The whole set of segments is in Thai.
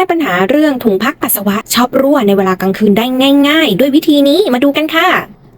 ก้ปัญหาเรื่องถุงพักปัสสาวะชอบรั่วในเวลากลางคืนได้ง่าย ๆ ด้วยวิธีนี้มาดูกันค่ะ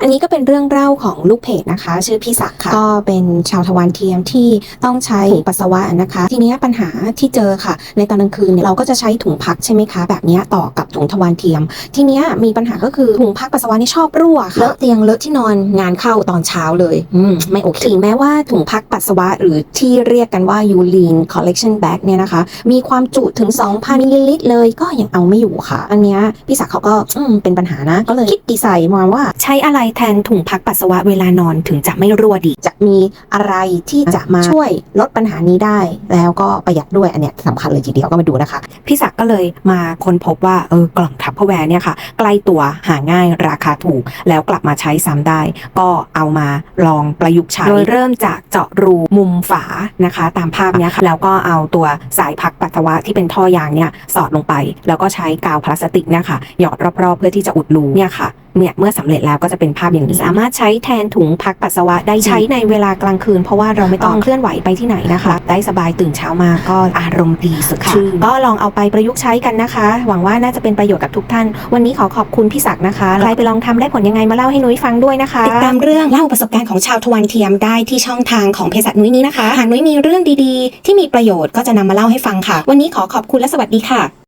อันนี้ก็เป็นเรื่องเล่าของลูกเพจนะคะ ชื่อพี่ศักดิ์ค่ะก็เป็นชาวทวารเทียมที่ต้องใช้ถุงปัสสาวะนะคะ ทีนี้ปัญหาที่เจอค่ะ ในตอนกลางคืนเนี่ยเราก็จะใช้ถุงพักใช่ไหมคะ แบบนี้ต่อกับถุงทวารเทียม ทีนี้มีปัญหาก็คือถุงพักปัสสาวะนี่ชอบรั่วค่ะเลอะเตียงเลอะที่นอนงานเข้าตอนเช้าเลยอืมไม่โอเคถึงแม้ว่าถุงพักปัสสาวะหรือที่เรียกกันว่า Urine Collection Bag เนี่ยนะคะ มีความจุถึง 2,000มิลลิลิตรเลยก็ยังเอาไม่อยู่ค่ะ อันนี้พี่ศักดิ์เขาก็อืมเป็นปัญหานะ ก็เลยคิดดีไซน์มาว่าใช้อะไรแทนถุงพักปัสสาวะเวลานอนถึงจะไม่รั่วดี จะมีอะไรที่จะมาช่วยลดปัญหานี้ได้ แล้วก็ประหยัดด้วยอันเนี้ยสำคัญเลยทีเดียวก็มาดูนะคะ พี่ศักดิ์ก็เลยมาค้นพบว่าเออกล่องทัพเพอร์แวร์เนี่ยค่ะ ใกล้ตัวหาง่ายราคาถูก แล้วกลับมาใช้ซ้ำได้ ก็เอามาลองประยุกต์ใช้โดยเริ่มจากเจาะรูมุมฝานะคะ ตามภาพเนี้ยค่ะแล้วก็เอาตัวสายพักปัสสาวะที่เป็นท่อยางเนี่ยสอดลงไป แล้วก็ใช้กาวพลาสติกเนี่ยค่ะหยอดรอบๆ เพื่อที่จะอุดรูเนี่ยค่ะ เนี่ยเมื่อสำเร็จแล้วก็จะเป็นภาพอย่างนี้สามารถใช้แทนถุงพักปัสสาวะได้ใช้ในเวลากลางคืน เพราะว่าเราไม่ต้องเคลื่อนไหวไปที่ไหนนะคะ ได้สบายตื่นเช้ามาก็อารมณ์ดีสุดชื่นก็ลองเอาไปประยุกต์ใช้กันนะคะ หวังว่าน่าจะเป็นประโยชน์กับทุกท่าน วันนี้ขอขอบคุณพี่ศักดิ์นะคะใครไปลองทำได้ผลยังไงมาเล่าให้นุ้ยฟังด้วยนะคะติดตามเรื่องเล่าประสบการณ์ของชาวทวันเทียมได้ที่ช่องทางของเพจสัตนุ้ยนี้นะคะหากนุ้ยมีเรื่องดีๆ ที่มีประโยชน์ก็จะนำมาเล่าให้ฟังค่ะ วันนี้ขอขอบคุณและสวัสดีค่ะ